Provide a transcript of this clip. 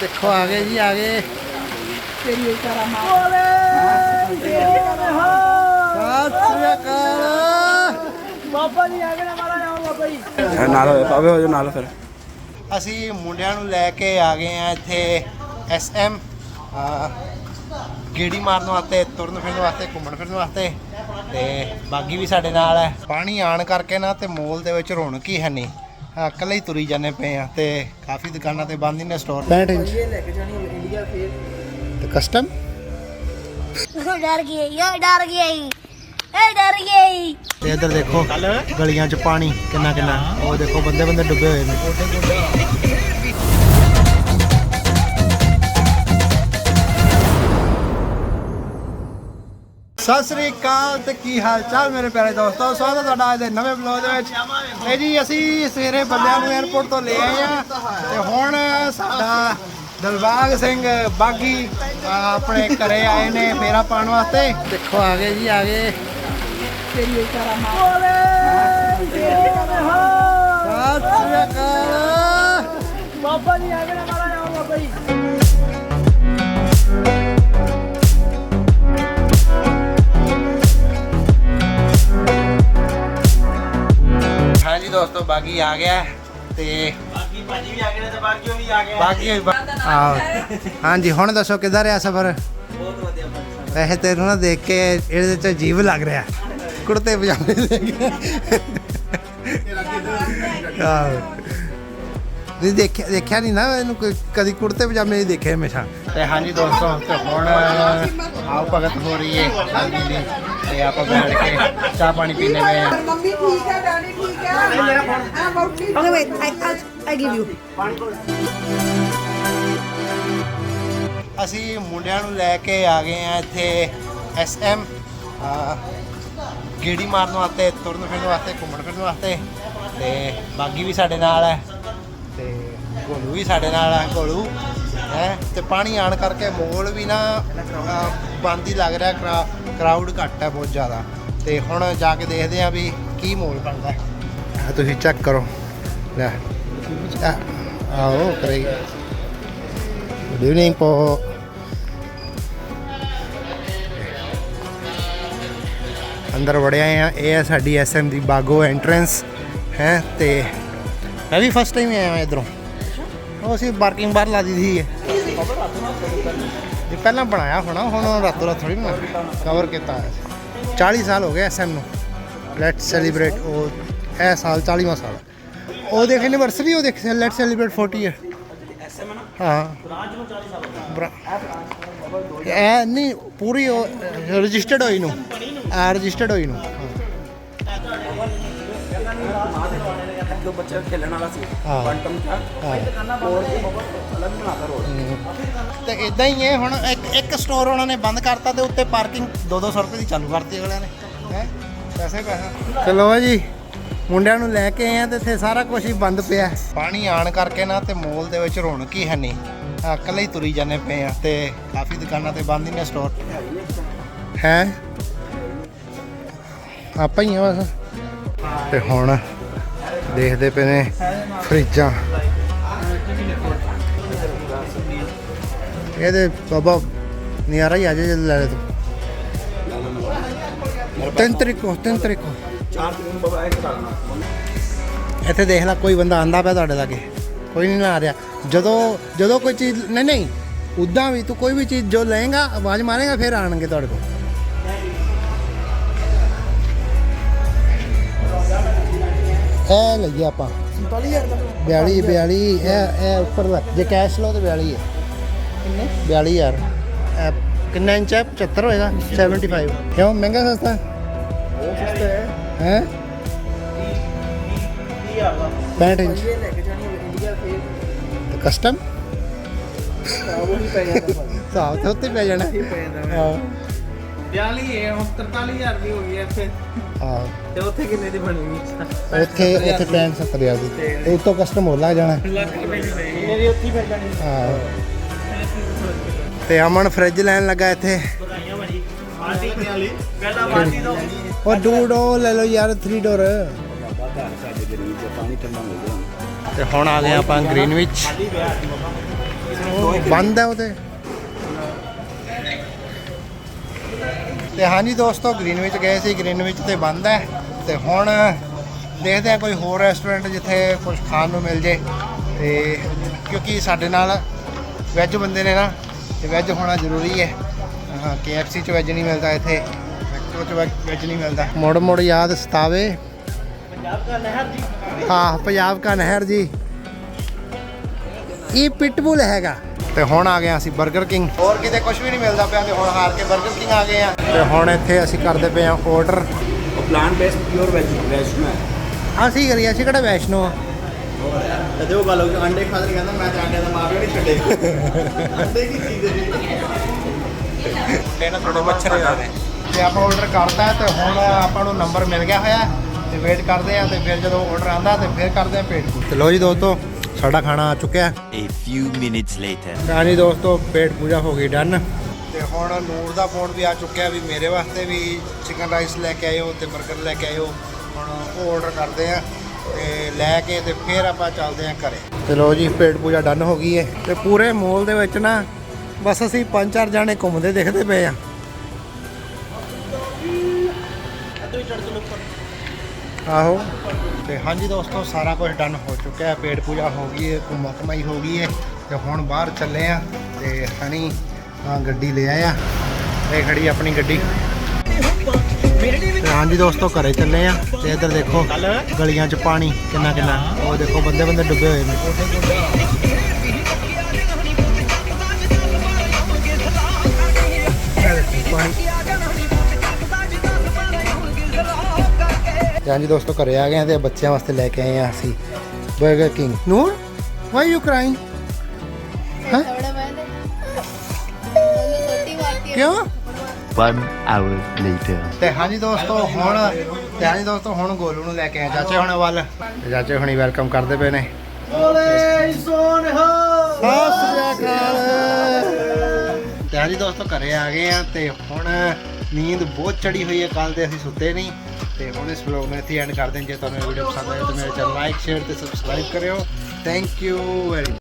ਦੇਖੋ ਆ ਗਏ ਜੀ ਆ ਗਏ। ਤੇਰੀ ਕਰਾ ਮਾਰ ਸਤਿ ਸ੍ਰੀ ਅਕਾਲ। ਬਾਬਾ ਜੀ ਆ ਗਏ ਨਾ ਮਾਰਾ ਜਾਓ ਬਾਬਾ ਜੀ। ਨਾਲ ਹੋਏ ਪਾਵੇ ਹੋ ਜੋ ਨਾਲ ਫਿਰ। ਅਸੀਂ ਮੁੰਡਿਆਂ ਨੂੰ ਲੈ ਕੇ ਆ ਗਏ ਆ ਇੱਥੇ ਐਸਐਮ ਗੇੜੀ ਮਾਰਨ ਵਾਸਤੇ ਤੁਰਨ ਫਿਰਨ ਵਾਸਤੇ ਘੁੰਮਣ ਫਿਰਨ ਵਾਸਤੇ। ਤੇ ਬਾਗੀ ਵੀ ਸਾਡੇ ਨਾਲ ਹੈ। ਪਾਣੀ ਆਣ ਕਰਕੇ ਨਾ ਤੇ ਮੋਲ ਦੇ ਵਿੱਚ ਰੌਣਕ ਹੀ ਹੈ ਨਹੀਂ। ਇਕੱਲੇ ਹੀ ਤੁਰੀ ਜਾਂਦੇ ਪਏ ਆ ਤੇ ਕਾਫੀ ਦੁਕਾਨਾਂ ਤੇ ਬੰਦ ਹੀ ਨੇ ਸਟੋਰ 65 ਇਹ ਲੈ ਕੇ ਜਾਣੀ ਇੰਡੀਆ ਫੇਰ ਤੇ ਕਸਟਮ ਡਰ ਗਿਆ ਯਾਰ ਡਰ ਗਿਆ ਇਹ ਡਰ ਗਿਆ ਤੇ ਇੱਧਰ ਦੇਖੋ ਗਲੀਆਂ 'ਚ ਪਾਣੀ ਕਿੰਨਾ ਕਿੰਨਾ ਉਹ ਦੇਖੋ ਬੰਦੇ ਬੰਦੇ ਡੁੱਬੇ ਹੋਏ ਨੇ। ਸਤਿ ਸ੍ਰੀ ਅਕਾਲ ਤੇ ਕੀ ਹਾਲ ਚਾਲ ਮੇਰੇ ਪਿਆਰੇ ਦੋਸਤੋ? ਸਵਾਗਤ ਹੈ ਤੁਹਾਡਾ ਅੱਜ ਦੇ ਨਵੇਂ ਵਲੌਗ ਦੇ ਵਿੱਚ। ਤੇ ਜੀ ਅਸੀਂ ਸਵੇਰੇ ਬੰਦਿਆਂ ਨੂੰ 에어ਪੋਰਟ ਤੋਂ ਲੈ ਆਏ ਆ ਤੇ ਹੁਣ ਸਾਡਾ ਦਲਬਾਗ ਸਿੰਘ ਬਾਗੀ ਆਪਣੇ ਘਰੇ ਆਏ ਨੇ ਫੇਰਾ ਪਾਉਣ ਵਾਸਤੇ। ਦੇਖੋ ਆ ਗਏ ਜੀ ਆ ਗਏ। ਤੇਰੀ ਕਰਾ ਮਾਰ ਤੇਰੀ ਕਰਾ ਦੋਸਤੋ ਬਾਗੀ ਆ ਗਿਆ ਤੇ ਬਾਗੀ ਭਾਜੀ ਵੀ ਆ ਗਏ ਤੇ ਬਾਗੀਓ ਵੀ ਆ ਗਿਆ ਬਾਗੀ ਹਾਂਜੀ ਹੁਣ ਦੱਸੋ ਕਿੱਦਾਂ ਰਿਹਾ ਸਫ਼ਰ? ਬਹੁਤ ਵਧੀਆ ਵੈਸੇ ਤੈਨੂੰ ਨਾ ਦੇਖ ਕੇ ਇਹਦੇ ਚ ਜੀਵ ਲੱਗ ਰਿਹਾ। ਕੁੜਤੇ ਪਜਾਮੇ ਦੇ ਆਹ। ਨਹੀਂ ਦੇਖਿਆ ਦੇਖਿਆ ਨਹੀਂ ਨਾ ਇਹਨੂੰ ਕੋਈ ਕਦੀ ਕੁੜਤੇ ਪਜਾਮੇ ਨਹੀਂ ਦੇਖੇ ਹਮੇਸ਼ਾ? ਤੇ ਹਾਂਜੀ ਦੋਸਤੋ ਤੇ ਹੁਣ ਆਓ ਭਗਤ ਹੋ ਰਹੀ ਹੈ ਹਾਂਜੀ ਤੇ ਆਪਾਂ ਬੈਠ ਕੇ ਚਾਹ ਪਾਣੀ ਪੀਣੇ ਵੇ ਆ ਮੰਮੀ ਠੀਕ ਹੈ give you. ਅਸੀਂ ਮੁੰਡਿਆਂ ਨੂੰ ਲੈ ਕੇ ਆ ਗਏ ਆ ਇੱਥੇ ਐਸਐਮ ਗੇੜੀ ਮਾਰਨ ਵਾਸਤੇ ਤੁਰਨ ਫਿਰਨ ਵਾਸਤੇ ਘੁੰਮਣ ਫਿਰਨ ਵਾਸਤੇ। ਤੇ ਬਾਗੀ ਵੀ ਸਾਡੇ ਨਾਲ ਹੈ ਤੇ ਗੋਲੂ ਵੀ ਸਾਡੇ ਨਾਲ ਹੈ ਗੋਲੂ ਹੈ? ਤੇ ਪਾਣੀ ਆਣ ਕਰਕੇ ਮੋਲ ਵੀ ਨਾ ਅਹ, ਬੰਦ ਹੀ ਲੱਗ ਰਿਹਾ ਕਰਾਊਡ ਘੱਟ ਹੈ ਬਹੁਤ ਜ਼ਿਆਦਾ। ਤੇ ਹੁਣ ਜਾ ਕੇ ਦੇਖਦੇ ਆ ਵੀ ਕੀ ਮੋਲ ਬਣਦਾ ਹੈ। ਤੁਸੀਂ ਚੈੱਕ ਕਰੋ। ਲੈ। ਆਹ, ਆਓ ਕਰੇ ਗੁੱਡ ਇਵਨਿੰਗ ਪੋ ਅੰਦਰ ਵੜਿਆ ਆ ਇਹ ਹੈ ਸਾਡੀ ਐਸਐਮ ਦੀ ਬਾਗੋ ਐਂਟਰੈਂਸ ਹੈ ਤੇ ਮੈਂ ਵੀ ਫਸਟ ਟਾਈਮ ਆਇਆ ਇਧਰੋਂ ਉਹ ਅਸੀਂ ਪਾਰਕਿੰਗ ਬਾਹਰ ਲਾ ਦਿੱਤੀ ਸੀ ਇਹ ਪਹਿਲਾਂ ਬਣਾਇਆ ਹੋਣਾ ਹੁਣ ਰਾਤੋਂ ਰਾਤ ਥੋੜੀ ਨਾ ਕਵਰ ਕੀਤਾ ਹੋਇਆ 40 ਸਾਲ ਹੋ ਗਏ ਐਸਐਮ ਨੂੰ ਲੈਟ ਸੈਲੀਬ੍ਰੇਟ ਉਹ ਇਹ ਸਾਲ 40ਵਾਂ ਸਾਲ ਹੈ। ਉਹ ਦੇਖ ਐਨੀਵਰਸਰੀ ਉਹ ਦੇਖ ਲੈਟ ਸੈਲੀਬ੍ਰੇਟ 40 ਇਅਰ ਹਾਂ ਇਹ ਨਹੀਂ ਪੂਰੀ ਰਜਿਸਟਰਡ ਹੋਈ ਨੂੰ ਆ ਰਜਿਸਟਰਡ ਹੋਈ ਨੂੰ। ਦੋ ਬੱਚੇ ਖੇਲਣ ਵਾਲਾ ਸੀ ਹਾਂ। ਕੁਆਂਟਮ ਦਾ ਹਾਂ। ਹੋਰ ਅਲੱਗ ਬਣਾਤਾ ਰੋਡ ਤੇ ਇਦਾਂ ਹੀ ਹੈ ਹੁਣ ਇੱਕ ਇੱਕ ਸਟੋਰ ਉਹਨਾਂ ਨੇ ਬੰਦ ਕਰਤਾ ਤੇ ਉੱਤੇ ਪਾਰਕਿੰਗ 2-200 ਰੁਪਏ ਦੀ ਚਾਲੂ ਕਰਤੀ ਅਗਲਿਆਂ ਨੇ। ਹੈ? ਪੈਸੇ ਪੈਸਾ। ਚਲੋ ਜੀ। ਮੁੰਡਿਆਂ ਨੂੰ ਲੈ ਕੇ ਆਏ ਆ ਤੇ ਇੱਥੇ ਸਾਰਾ ਕੁਝ ਹੀ ਬੰਦ ਪਿਆ ਪਾਣੀ ਆਣ ਕਰਕੇ ਨਾ ਤੇ ਮੋਲ ਦੇ ਵਿੱਚ ਰੌਣਕ ਹੀ ਹੈ ਨਹੀਂ। ਇਕੱਲੇ ਹੀ ਤੁਰੀ ਜਾਂਦੇ ਪਏ ਆ ਤੇ ਕਾਫੀ ਦੁਕਾਨਾਂ ਤੇ ਬੰਦ ਹੀ ਨੇ ਸਟੋਰ ਹੈ? ਆਪਾਂ ਹੀ ਆ ਬਸ। ਤੇ ਹੁਣ ਦੇਖਦੇ ਪਏ ਨੇ ਫਰਿੱਜਾਂ। ਇਹਦੇ ਬਾਬਾ ਨਿਆਰਾ ਹੀ ਆ ਜਾ ਜਦ ਲੈ ਲੈ ਤੂੰ। ਤਿੰਨ ਤਰੀਕੋ ਤਿੰਨ ਤਰੀਕੋ ਚਾਰ ਦਿਨ ਬਾਬਾ ਇੱਕ ਕਰਨਾ ਇੱਥੇ ਦੇਖ ਲੈ ਕੋਈ ਬੰਦਾ ਆਂਦਾ ਪਿਆ ਤੁਹਾਡੇ ਲਾਗੇ। ਕੋਈ ਨਹੀਂ ਆ ਰਿਹਾ। ਜਦੋਂ ਜਦੋਂ ਕੋਈ ਚੀਜ਼ ਨਹੀਂ ਨਹੀਂ। ਉਦਾਂ ਵੀ ਤੂੰ ਕੋਈ ਵੀ ਚੀਜ਼ ਜੋ ਲਏਗਾ ਆਵਾਜ਼ ਮਾਰੇਗਾ ਫਿਰ ਆਣਗੇ ਤੁਹਾਡੇ ਕੋਲ। ਇਹ ਲਈਏ ਆਪਾਂ। 47000 ਦਾ। 42 42 ਇਹ ਇਹ ਉੱਪਰ ਦਾ ਜੇ ਕੈਸ਼ ਲਓ ਤੇ 42 ਹੈ। ਕਿੰਨੇ? 42000 ਇਹ ਕਿੰਨਾ ਇੰਚ ਹੈ? 75 ਹੋਏਗਾ? 75 ਕਿਉਂ? ਮਹਿੰਗਾ ਸਸਤਾ? ਹੈ? ਹੈ 30000 ਦਾ 65 ਇੰਚ। ਇਹ ਲੈ ਕੇ ਜਾਣੀ ਇੰਡੀਆ ਫੇਰ। ਕਸਟਮ ਉਹ ਹੀ ਪੈ ਜਾਂਦਾ ਭਾਈ ਹਿਸਾਬ ਤੇ ਉੱਤੇ ਪੈ ਜਾਣਾ। ਇਹ ਪੈ ਜਾਂਦਾ ਹਾਂ। 42 ਹੈ ਹੁਣ 43000 ਦੀ ਹੋ ਗਈ ਇੱਥੇ। ਹਾਂ। ਤੇ ਉੱਥੇ ਕਿੰਨੇ ਦੀ ਬਣੂਗੀ ਇੱਥੇ ਇੱਥੇ 65 70000 ਦੀ। ਤੇ ਉੱਤੋਂ ਕਸਟਮ ਹੋਰ ਲੱਗ ਜਾਣਾ। ਉੱਥੇ ਹਾਂ। ਤੇ ਅਮਨ ਫ੍ਰਿਜ ਲੈਣ ਲੱਗਾ ਇੱਥੇ। ਉਹ ਡੂਡ ਉਹ ਲੈ ਲਓ ਯਾਰ 3 ਡੋਰ ਬਾਬਾ ਘਰ ਸਾਡੇ ਗਰੀਬ ਦਾ ਪਾਣੀ ਠੰਡਾ ਮਿਲ ਗਿਆ ਤੇ ਹੁਣ ਆ ਗਏ ਆਪਾਂ ਬਾਬਾ ਉਹ ਬੰਦ ਹੈ ਉਹਦੇ ਤੇ। ਹਾਂਜੀ ਦੋਸਤੋ ਗ੍ਰੀਨ ਵਿੱਚ ਗਏ ਸੀ ਗ੍ਰੀਨ ਵਿੱਚ ਤੇ ਬੰਦ ਹੈ। ਤੇ ਹੁਣ ਦੇਖਦੇ ਆ ਕੋਈ ਹੋਰ ਰੈਸਟੋਰੈਂਟ ਜਿੱਥੇ ਕੁਝ ਖਾਣ ਨੂੰ ਮਿਲ ਜੇ। ਤੇ ਕਿਉਂਕਿ ਸਾਡੇ ਨਾਲ ਵੈਜ ਬੰਦੇ ਨੇ ਨਾ ਤੇ ਵੈਜ ਹੋਣਾ ਜ਼ਰੂਰੀ ਹੈ। ਹਾਂ KFC ਚ ਵੈਜ ਨਹੀਂ ਮਿਲਦਾ ਇੱਥੇ। ਮੈਕਡੋ ਚ ਵੈਜ ਨਹੀਂ ਮਿਲਦਾ। ਮੋੜ ਮੋੜ ਯਾਦ ਸਤਾਵੇ। ਪੰਜਾਬ ਦਾ ਨਹਿਰ ਜੀ ਹਾਂ ਪੰਜਾਬ ਦਾ ਨਹਿਰ ਜੀ। ਇਹ ਪਿਟਬੁਲ ਹੈਗਾ। ਤੇ ਹੁਣ ਆ ਗਏ ਅਸੀਂ 버ਗਰ ਕਿੰਗ ਹੋਰ ਕਿਤੇ ਕੁਝ ਵੀ ਨਹੀਂ ਮਿਲਦਾ ਪਿਆ ਤੇ ਹੁਣ ਹਾਰ ਕੇ 버ਗਰ ਕਿੰਗ ਆ ਗਏ ਆ ਤੇ ਹੁਣ ਇੱਥੇ ਅਸੀਂ ਕਰਦੇ ਪਏ ਆ order plant based pure veg Vaishno ਹੈ ਅਸੀਂ ਕਰੀਏ ਅਸੀਂ ਕਿਹੜਾ ਵੈਸ਼ਨੋ ਆ? ਤੇ ਉਹ ਗੱਲ ਹੋ ਗਈ ਅੰਡੇ ਖਾਦਰ ਕਹਿੰਦਾ ਮੈਂ ਤਾਂ ਅੰਡੇ ਦਾ ਮਾਪਿਓ ਨਹੀਂ ਛੱਡੇ। ਅੰਡੇ ਕੀ ਚੀਜ਼ ਹੈ। ਮੁੰਡੇ ਥੋੜੇ ਮੱਛਰ ਤੇ ਆਪਾਂ ਆਰਡਰ ਕਰਤਾ ਤੇ ਹੁਣ ਆਪਾਂ ਨੂੰ ਨੰਬਰ ਮਿਲ ਗਿਆ ਹੋਇਆ ਤੇ ਵੇਟ ਕਰਦੇ ਆ ਤੇ ਫਿਰ ਜਦੋਂ ਆਰਡਰ ਆਂਦਾ ਤੇ ਫਿਰ ਕਰਦੇ ਆ ਪੇਟ ਪੂਜਾ। ਤੇ ਲੋ ਜੀ ਦੋਸਤੋ ਸਾਡਾ ਖਾਣਾ ਆ ਚੁੱਕਿਆ A few minutes later. ਹਾਂਜੀ ਦੋਸਤੋ ਪੇਟ ਪੂਜਾ ਹੋ ਗਈ ਡਨ ਤੇ ਹੁਣ ਨੂਰ ਦਾ ਫੋਨ ਵੀ ਆ ਚੁੱਕਿਆ ਵੀ ਮੇਰੇ ਵਾਸਤੇ ਵੀ ਚਿਕਨ ਰਾਈਸ ਲੈ ਕੇ ਆਇਓ ਤੇ 버ਗਰ ਲੈ ਕੇ ਆਇਓ। ਹੁਣ ਉਹ ਆਰਡਰ ਕਰਦੇ ਆ ਤੇ ਲੈ ਕੇ ਤੇ ਫਿਰ ਆਪਾਂ ਚੱਲਦੇ ਆ ਘਰੇ। ਤੇ ਲੋ ਜੀ ਪੇਟ ਪੂਜਾ ਡਨ ਹੋ ਗਈ ਹੈ। ਤੇ ਪੂਰੇ ਮੋਲ ਦੇ ਵਿੱਚ ਨਾ ਬਸ ਅਸੀਂ ਪੰਜ ਚਾਰ ਜਾਣੇ ਘੁੰਮਦੇ ਦੇਖਦੇ ਪਏ ਆ। ਆਹੋ, ਤੇ ਹਾਂਜੀ ਦੋਸਤੋ, ਸਾਰਾ ਕੁਝ ਡਨ ਹੋ ਚੁੱਕਿਆ ਹੈ। ਪੇਟ ਪੂਜਾ ਹੋ ਗਈ ਹੈ, ਘੁੰਮਾ ਕਮਾਈ ਹੋ ਗਈ ਹੈ ਤੇ ਹੁਣ ਬਾਹਰ ਚੱਲੇ ਆ ਤੇ ਹਣੀ ਆ ਗੱਡੀ ਲੈ ਆਇਆ ਇਹ ਖੜੀ ਆਪਣੀ ਗੱਡੀ। ਤੇ ਹਾਂਜੀ ਦੋਸਤੋ, ਘਰੇ ਚੱਲੇ ਆ ਤੇ ਇੱਧਰ ਦੇਖੋ, ਗਲੀਆਂ 'ਚ ਪਾਣੀ ਕਿੰਨਾ ਕਿੰਨਾ ਉਹ ਦੇਖੋ ਬੰਦੇ ਬੰਦੇ ਡੁੱਬੇ ਹੋਏ ਨੇ। ਪਾਣੀ ਹਾਂਜੀ ਦੋਸਤੋ ਘਰੇ ਆ ਗਏ ਆ ਤੇ ਬੱਚਿਆਂ ਵਾਸਤੇ ਲੈ ਕੇ ਆਏ ਆ ਅਸੀਂ 버ਗਰ ਕਿੰਗ ਨੂਰ ਵਾਈ ਯੂ ਕ੍ਰਾਈਂਗ ਹਾਂ? ਕਿਉਂ? One hour later. ਤੇ ਹਾਂਜੀ ਦੋਸਤੋ ਹੁਣ ਤੇ ਹਾਂਜੀ ਦੋਸਤੋ ਹੁਣ ਗੋਲੂ ਨੂੰ ਲੈ ਕੇ ਆਏ ਚਾਚੇ ਹੁਣੇ ਵੱਲ। ਚਾਚੇ ਹੁਣੀ ਵੈਲਕਮ ਕਰਦੇ ਪਏ ਨੇ। ਓਲੇ ਸੋਨਹਾ ਸਤਿ ਸ੍ਰੀ ਅਕਾਲ। ਹਾਂਜੀ ਦੋਸਤੋ, ਘਰੇ ਆ ਗਏ ਆ ਤੇ ਹੁਣ ਨੀਂਦ ਬਹੁਤ ਚੜੀ ਹੋਈ ਹੈ ਕੱਲ ਦੇ ਅਸੀਂ ਸੁੱਤੇ ਨਹੀਂ। ਤੇ ਹੁਣ ਇਸ ਵਲੌਗ ਨੂੰ ਇੱਥੇ ਐਂਡ ਕਰਦੇ ਹਾਂ। ਜੇ ਤੁਹਾਨੂੰ ਇਹ ਵੀਡੀਓ ਪਸੰਦ ਆਇਆ ਤਾਂ ਮੇਰੇ ਚੈਨਲ ਲਾਈਕ ਸ਼ੇਅਰ ਤੇ ਸਬਸਕ੍ਰਾਈਬ ਕਰਿਓ। Thank you very